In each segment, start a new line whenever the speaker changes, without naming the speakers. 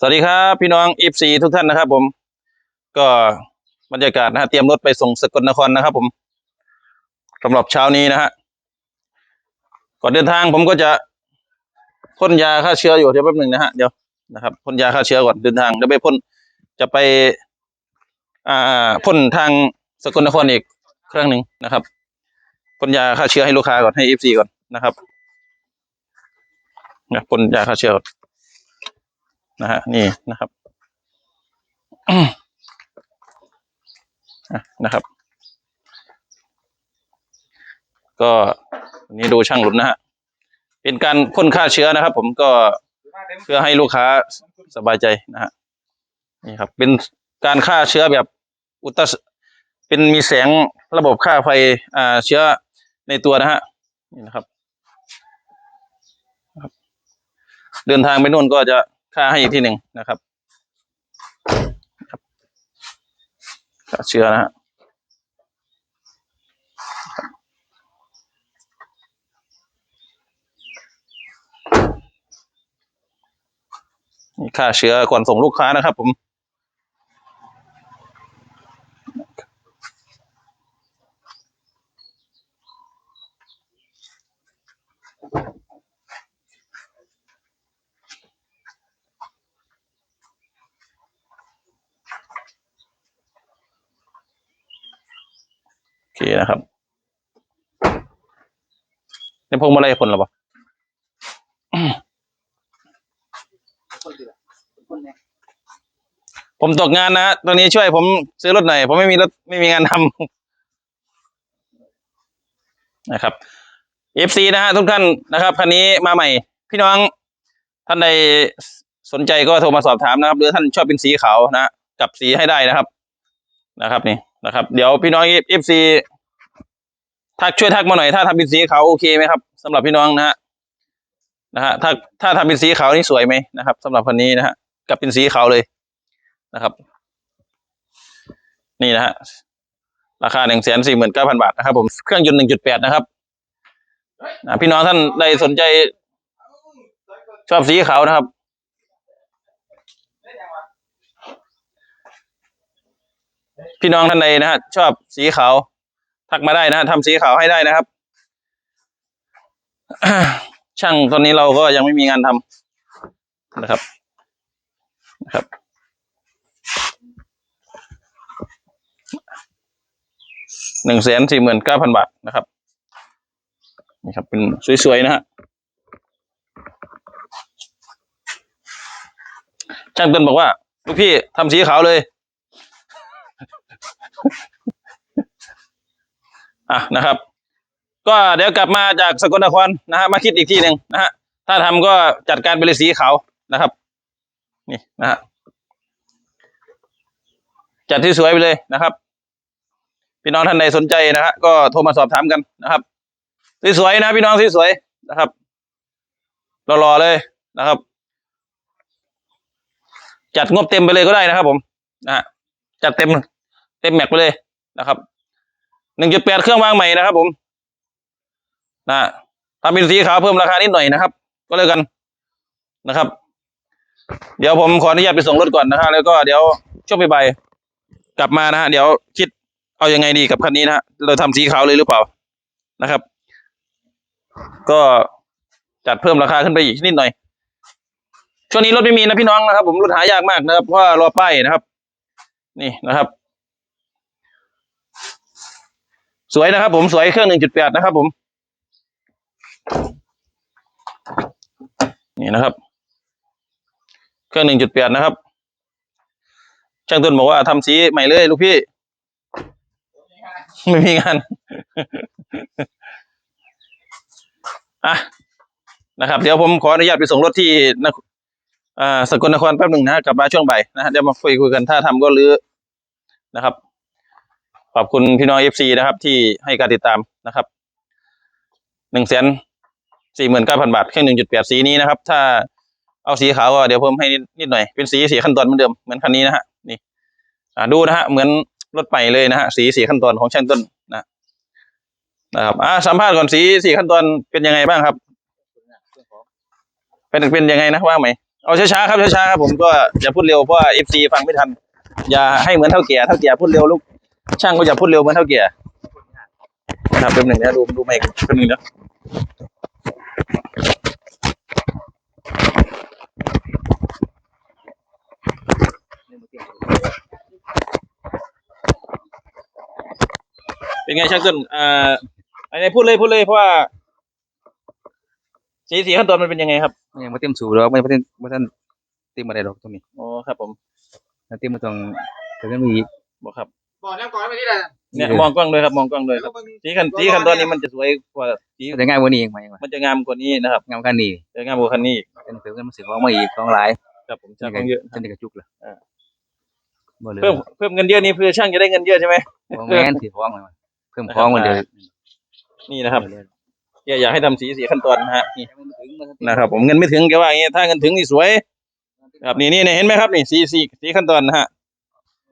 สวัสดีครับพี่น้องอีฟซีทุกท่านนะครับ ผม ก็บรรยากาศนะฮะเตรียมรถไปส่งสกลนครนะครับ ผมสำหรับเช้านี้นะฮะก่อนเดินทางผมก็จะพ่นยาฆ่าเชื้ออยู่เดี๋ยวแป๊บหนึ่งนะฮะเดี๋ยวนะครับพ่นยาฆ่าเชื้อก่อนเดินทางแล้วไปพ่นจะไป อ่าพ่นทางสกลนครอีกครั้งหนึ่งนะครับพ่นยาฆ่าเชื้อให้ลูกค้าก่อนให้อีฟซีก่อนนะครับนะพ่นยาฆ่าเชื้อก่อน นะฮะนี่นะครับอะนะครับ ก็นนี้ดูช่างหลุนนะฮะเป็นการพ่นฆ่าเชื้อนะครับ ผมก็เพื่อให้ลูกค้าสบายใจนะฮะนี่ครับ เป็นการฆ่าเชื้อแบบอุตราเป็นมีแสงระบบฆ่าไฟอ่าเชื้อในตัวนะฮะนี่นะครับ เดินทางไปนู่นก็จะ ฆ่าให้อีกทีหนึ่งนะครับค่าเชื้อนะฮะนี่ฆ่าเชื้อก่อนส่งลูกค้านะครับผม โอเคนะครับในพวงมาลัยคนหรอปะผมตกงานนะฮะตอนนี้ช่วยผมซื้อรถหน่อย ผมไม่มีรถไม่มีงานทำนะครับ FC นะฮะทุกท่านนะครับคันนี้มาใหม่ พี่น้องท่านใดสนใจก็โทรมาสอบถามนะครับ หรือท่านชอบเป็นสีขาวนะกับสีให้ได้นะครับนะครับนี่นะครับ เดี๋ยวพี่น้อง FC ทักช่วยทักมาหน่อยถ้าทำเป็นสีขาวโอเคไหมครับสำหรับพี่น้องนะฮะนะฮะถ้าถ้าทำเป็นสีขาวนี่สวยไหมนะครับสำหรับคันนี้นะฮะกับเป็นสีขาวเลยนะครับ นี่นะฮะราคาหนึ่งแสนสี่หมื่นเก้าพันบาทนะครับ ผมเครื่องยนต์หนึ่งจุดแปดนะครับพี่น้องท่านใดสนใจ ชอบสีขาวนะครับพี่น้องท่านใดนะฮะชอบสีขาว ทักมาได้นะฮะทำสีขาวให้ได้นะครับ ช่างตอนนี้เราก็ยังไม่มีงานทำนะครับนะครับ หนึ่งแสนสี่หมื่นเก้าพันบาทนะครับ นี่ครับ เป็นสวย ๆ นะฮะ ช่างต้นบอกว่า ลูกพี่ทำสีขาวเลย อะนะครับ ก็เดี๋ยวกลับมาจากสกลนครนะฮะมาคิดอีกทีหนึ่งนะฮะถ้าทำก็จัดการเป็นสีขาวนะครับ นี่นะฮะจัดที่สวยไปเลยนะครับ พี่น้องท่านใดสนใจนะฮะก็โทรมาสอบถามกันนะครับสวยๆนะพี่น้องสวยๆนะครับรอๆเลยนะครับ จัดงบเต็มไปเลยก็ได้นะครับ ผมนะฮะจัดเต็มเต็มแม็กไปเลยนะครับ หนึ่งจุดแปดเครื่องวางใหม่นะครับ ผมนะทำเป็นสีขาวเพิ่มราคานิดหน่อยนะครับ ก็เลยกันนะครับ เดี๋ยวผมขออนุญาตไปส่งรถก่อนนะฮะแล้วก็เดี๋ยวช่วงบ่ายกลับมานะฮะเดี๋ยวคิดเอาอยังไงดีกับคันนี้นะฮะเราทำสีขาวเลยหรือเปล่านะครับ ก็จัดเพิ่มราคาขึ้นไปอีกนิดหน่อยช่วงนี้รถไม่มีนะพี่น้องนะครับ ผมรถหายากมากนะครับเพราะรอป้ายนะครับ นี่นะครับ สวยนะครับผมสวยเครื่องหนึ่งจุดแปดนะครับผม นี่นะครับ เครื่องหนึ่งจุดแปดนะครับ ช่างต้นบอกว่าทำสีใหม่เลยลูกพี่ ไม่มีงานอะนะครับ เดี๋ยวผมขออนุญาตไปส่งรถที่นสกลนครแป๊บหนึ่งนะกลับมาช่วงบ่ายนะเดี๋ยวมาคุยคุยกันถ้าทำก็รื้อนะครับ อบคุณพี่น้องเอฟซีนะครับ ที่ให้การติดตามนะครับหนึ่งแสนสี่หมื่นเก้าพันบาทเครื่องหนึ่งจุดแปดสีนี้นะครับ ถ้าเอาสีขาวก็เดี๋ยวเพิ่มให้นิดนิดหน่อย เป็นสีสีขั้นตอนเหมือนเดิมเหมือนคันนี้นะฮะนี่อ่าดูนะฮะเหมือนรถใหม่เลยนะฮะสีสีขั้นตอนของช่างต้นนะนะครับอ่าสัมภาษณ์ก่อนสีสีขั้นตอนเป็นยังไงบ้างครับ เป็นเป็นยังไงนะว่าไหมเอาช้าๆครับช้าๆครับผมก็อย่าพูดเร็วเพราะว่าเอฟซีฟังไม่ทัน อย่าให้เหมือนเท่าแก่เท่าแก่พูดเร็วลูก ช่างก็อย่าพูดเร็วเหมือนเท่าแก่นะครับเป็นหนึ่งนะดูดูไม่เป็นหนึ่งนะเป็นไงช่างต้นอ่าอะไรพูดเลยพูดเลยเพราะว่าสีสีขั้นตอนมันเป็นยังไงครับ
มันยังไม่เต็มสูบหรอกไม่เต็มไม่ทันเต็มอะไรหรอกตรงนี้
อ๋อครับ ผม
ถ้าเต็มมันต้องแต่ก็มีอีก
บอกครับ
บอกน้ำก่อนไปนี่แหละ
เนี่ยมองกล้องด้วยครับมองกล้องด้วยครับสีขั้นสีขั้นตอนนี้มันจะสวยกว่าสี
แต่ง่ายกว่านี้เองมาเองว่า
มันจะงามกว่านี้นะครับ
งามกันนี่
จะงามกว่าคันนี้อีก
เป็นเพิ่มกันมาสึกของมาอีกของหลาย
ครับผมช่างต้องเยอะ
จนได้กระจุกเลย
อ่า
บ่เลย
เพิ่มเพิ่มเงินเยอะนี่เพื่อช่างจะได้เงินเยอะใช่ไหม
ของแม่นถือของเลยว่ะเพิ่มของมันเดียว
นี่นะครับ
เลย
แกอยากให้ทำสีสีขั้นตอนนะฮะนี่นะครับ ผมเงินไม่ถึงแกว่าอย่างเงี้ยถ้าเงินถึงนี่สวยครับนี่นี่เนี่ยเห็นไหมครับนี่สีสีสีขั้นตอนนะฮะ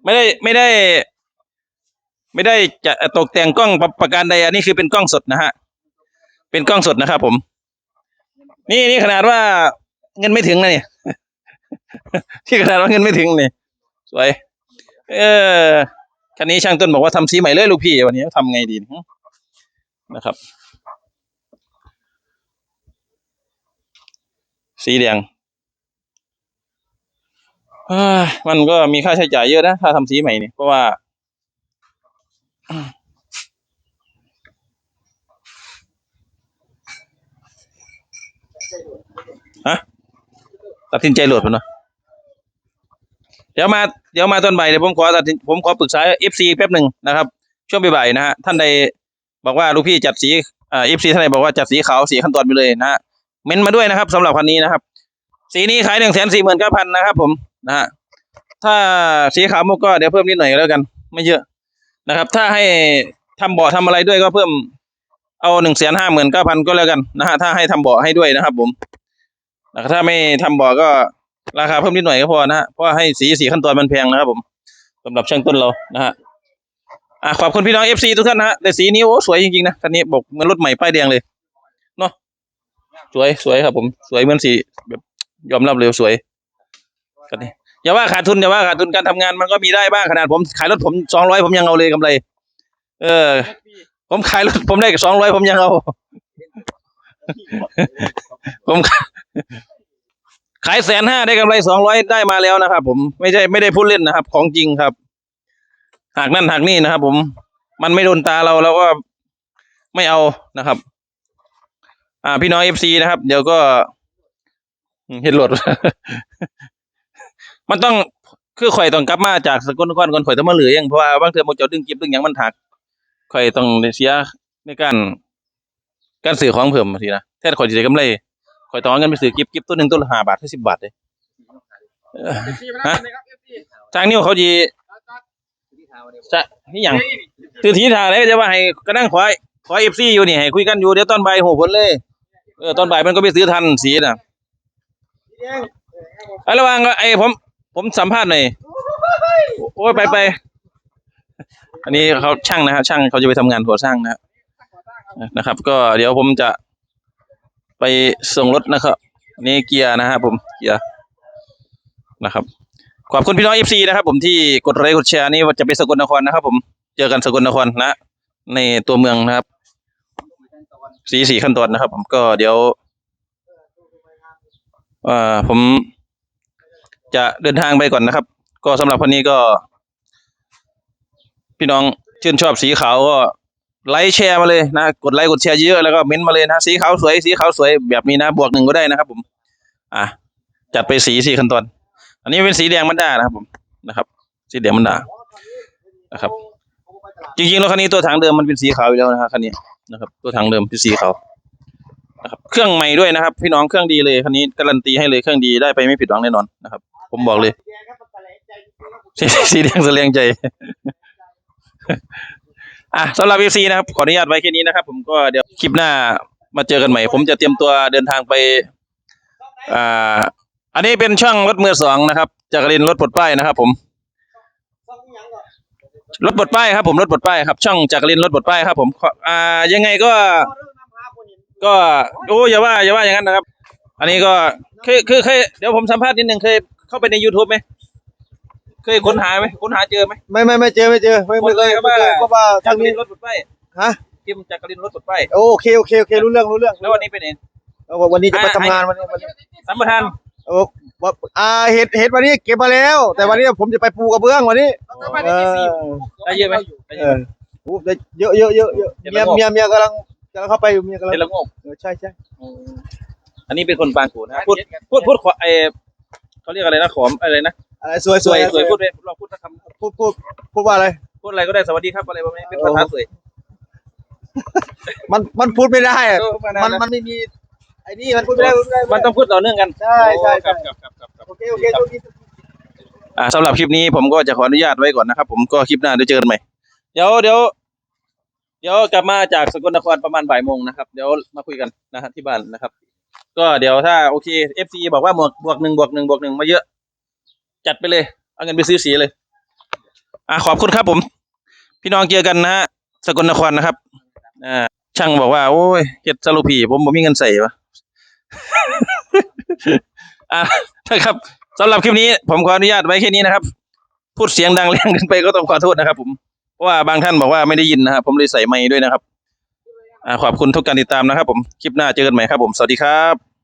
ไม่ได้ไม่ได้ ไม่ได้จะตกแต่งกล้องประประการใดอันนี้คือเป็นกล้องสดนะฮะ เป็นกล้องสดนะครับผม นี่นี่ขนาดว่าเงินไม่ถึงนะเนี่ยที่ขนาดว่าเงินไม่ถึงนี่สวย เออคันนี้ช่างต้นบอกว่าทำสีใหม่เลยลูกพี่วันนี้ทำไงดีนะครับ สีแดงมันก็มีค่าใช้จ่ายเยอะนะถ้าทำสีใหม่นี่เพราะว่าาฮะตัดสินใจโหลดมันเนาะเดี๋ยวมาเดี๋ยวมาตอนบ่ายเดี๋ยวผมขอตัดสินผมขอปรึกษาเอฟซีแป๊บหนึ่งนะครับ ช่วงบ่ายๆนะฮะท่านใดบอกว่าลูกพี่จัดสีอ่าเอฟซีท่านใดบอกว่าจัดสีขาวสีขั้นตอนไปเลยนะฮะเม้นมาด้วยนะครับสำหรับคันนี้นะครับ สีนี้ขายหนึ่งแสนสี่หมื่นเก้าพันนะครับ ผมนะฮะถ้าสีขาวมุกก็เดี๋ยวเพิ่มนิดหน่อยแล้วกัน ไม่เยอะ นะครับ ถ้าให้ทำเบาะทำอะไรด้วยก็เพิ่มเอาหนึ่งแสนห้าหมื่นเก้าพันก็แล้วกันนะฮะถ้าให้ทำเบาะให้ด้วยนะครับ ผมนะถ้าไม่ทำเบาะก็ราคาเพิ่มนิดหน่อยก็พอนะฮะเพราะว่าให้สีสีขั้นตอนมันแพงนะครับ ผมสำหรับช่างต้นเรานะฮะอะขอบคุณพี่น้องเอฟซีทุกท่านนะฮะแต่สีนี้โอ้สวยจริงๆนะคันนี้บอกเหมือนรถใหม่ป้ายแดงเลยเนาะสวยสวยครับ ผมสวยเหมือนสีแบบยอมรับเลยว่าสวยคันนี้ อย่าว่าขาดทุนอย่าว่าขาดทุนการทำงานมันก็มีได้บ้างขนาดผมขายรถผมสองร้อยผมยังเอาเลยกำไร เออ ผมขายรถผมได้สองร้อยผมยังเอาผมขายแสนห้าได้กำไรสองร้อยได้มาแล้วนะครับ ผมไม่ใช่ไม่ได้พูดเล่นนะครับ ของจริงครับหากนั่นหากนี่นะครับ ผมมันไม่โดนตาเราเราก็ไม่เอานะครับ อ่าพี่น้องเอฟซีนะครับ เดี๋ยวก็เห็นโหลด มันต้องคือข่อยต้องกลับมาจากสกลนครก่อนข่อยต้องมาเหลือยังเพราะว่าบางเทื่อโมเจ้าดึงเก็บดึงหยังมันหักข่อยต้องได้เสียในการการซื้อของเพิ่มทีนะแท้ข่อยสิได้กำไรข่อยต้องเอาเงินไปซื้อกิฟต์กิฟต์ตัวหนึ่งตัวละห้าบาทถึงสิบบาทเลยเออ
เอฟซีมาแล้วนะครับเอฟซี
ทางนิ้วเขาจีจะนี่หยังตือทีทางเลยจะว่าให้ก็นั่งขอขอเอฟซีอยู่นี่ให้คุยกันอยู่เดี๋ยวตอนบ่ายโหผลเลยเออตอนบ่ายมันก็ไปซื้อทันสีน่ะ ไอ้ระหวังก็ไอ้ผม ผมสัมภาษณ์หน่อยโอ้ยไปไปอันนี้เขาช่างนะครับช่างเขาจะไปทำงานก่อสร้างนะฮะนะครับ ก็เดี๋ยวผมจะไปส่งรถนะครับอันนี่เกียร์นะครับผมเกียร์นะครับ ขอบคุณพี่น้องเอฟซีนะครับ ผมที่กดไลค์กดแชร์นี่ว่าจะไปสกลนครนะครับ ผมเจอกันสกลนครนะในตัวเมืองนะครับสีสีขั้นตอนนะครับ ผมก็เดี๋ยวเอ่อผม จะเดินทางไปก่อนนะครับ ก็สำหรับวันนี้ก็ พี่น้องชื่นชอบสีขาวก็ไลค์แชร์มาเลยนะ กดไลค์กดแชร์เยอะแล้วก็เม้นต์มาเลยนะสีขาวสวยสีขาวสวยแบบนี้นะบวกหนึ่งก็ได้นะครับผมอะจัดไปสีสีขั้นตอน อันนี้เป็นสีแดงมันด้านะครับผมนะครับ สีแดงมันด้านะครับ จริงๆรถคันนี้ตัวถังเดิมมันเป็นสีขาวอยู่แล้วนะครับคันนี้นะครับ ตัวถังเดิมเป็นสีขาวนะครับ เครื่องใหม่ด้วยนะครับ พี่น้องเครื่องดีเลยคันนี้การันตีให้เลยเครื่องดีได้ไปไม่ผิดหวังแน่นอนนะครับ ผมบอกเลยสีสีแดงแสลงใจ อะสำหรับ FC นะครับ ขออนุญาตไว้แค่นี้นะครับ ผมก็เดี๋ยวคลิปหน้ามาเจอกันใหม่ ผมจะเตรียมตัวเดินทางไป อ่า อันนี้เป็นช่างรถมือสองนะครับจากกรินรถปลดป้ายนะครับ ผมรถปลดป้ายครับ ผมรถปลดป้ายครับช่างจากกรินรถปลดป้ายครับผมขออ่า ยังไงก็ ก็โอ้อย่าว่าอย่าว่าอย่างนั้นนะครับ อันนี้ก็เคยคือเคยเดี๋ยวผมสัมภาษณ์นิดนึงเคย เข้าไปใน YouTube ไหม เคยค้นหาไหมค้นหาเจอไหม
ไม่ไม่ไม่เจอไม่เจอไม่
หม
ไม่
ด
เค
เลยยครับ
ไม่เคย
ว่า
เพราะว่า
จา
ทากง
กลิ
นี้
นรถปลดป้าย
ฮะ
กิมจากกลินรถปลดป้าย
โอเคโอเคโอเครู้เรื่องรู้เรื่อง
แล้ววันนี้เป็นไง
เออวันนี้จะไป
อ่า
ทำงานวันนี้วันนี้
สัมปทาน
เออว่าอ่าเห็ดเห็ดวันนี้เก็บมาแล้ว แต่วันนี้ผมจะไปปูกระเบื้องวันนี้
ต้องไป
เอ
ที่
อ
สี่
ได้เยอะไหมได้
เอ
เยอะ
อโอ้ได้เยอะเยอะเยอะเยอะ
เห็ด
เมี
ละ
ย
โงก
เมียเมียกำลังกำลังเข้าไปอยู่เมียกำลัง
เป็นละโงก
เออใช่ใช่
อันนี้เป็นคนปางกูนะพูดพูดพูดขอไอ เขาเรียกอะไรนะขอมอะไรนะ
อะไรสวย
ส
ส
ว
วยย
สวยพูดเลยลองพูดสักค
พูดพูดพูดว่าอะไรำ
พูดอะไรก็ได้สวัสดีครับอะไรประมาณนี้เป็นภาษาสวย
มันมันพูดไม่ได้อะ
เออ
มันมันไม่มีไอ้นี่มันพูดไม่ได้พูดไม่ได้
มันต้องพูดต่อเนื่องกัน
ใช่ใช่
ครั
ใช่
บครับครับครับ
โอเคโอเคโชคดี
อ่าสำหรับคลิปนี้ผมก็จะขออนุญาตไว้ก่อนนะครับผมก็คลิปหน้าเดี๋ยวเจอกันใหม่เดี๋ยวเดี๋ยวเดี๋ยวกลับมาจากสกลนครประมาณบ่ายโมงนะครับเดี๋ยวมาคุยกันนะฮะที่บ้านนะครับ ก็เดี๋ยวถ้าโอเคเอฟซีบอกว่าบวกบวกหนึ่งบวกหนึ่งบวกหนึ่งมาเยอะ จัดไปเลย เอาเงินไปซื้อสีเลย อ่าขอบคุณครับผม พี่น้องเจอกันนะฮะสกลนครนะครับอ่าช่างบอกว่า โอ้ยเฮ็ดสรุปีผมผมมีเงินใส่ปะอ่านะครับสำหรับคลิปนี้ผมขออนุญาตไว้แค่นี้นะครับ พูดเสียงดังแรงเกินไปก็ต้องขอโทษนะครับ ผมเพราะว่าบางท่านบอกว่าไม่ได้ยินนะครับผมเลยใส่ไมค์ด้วยนะครับ ขอบคุณทุกการติดตามนะครับผม คลิปหน้าเจอกันใหม่ครับผม สวัสดีครับ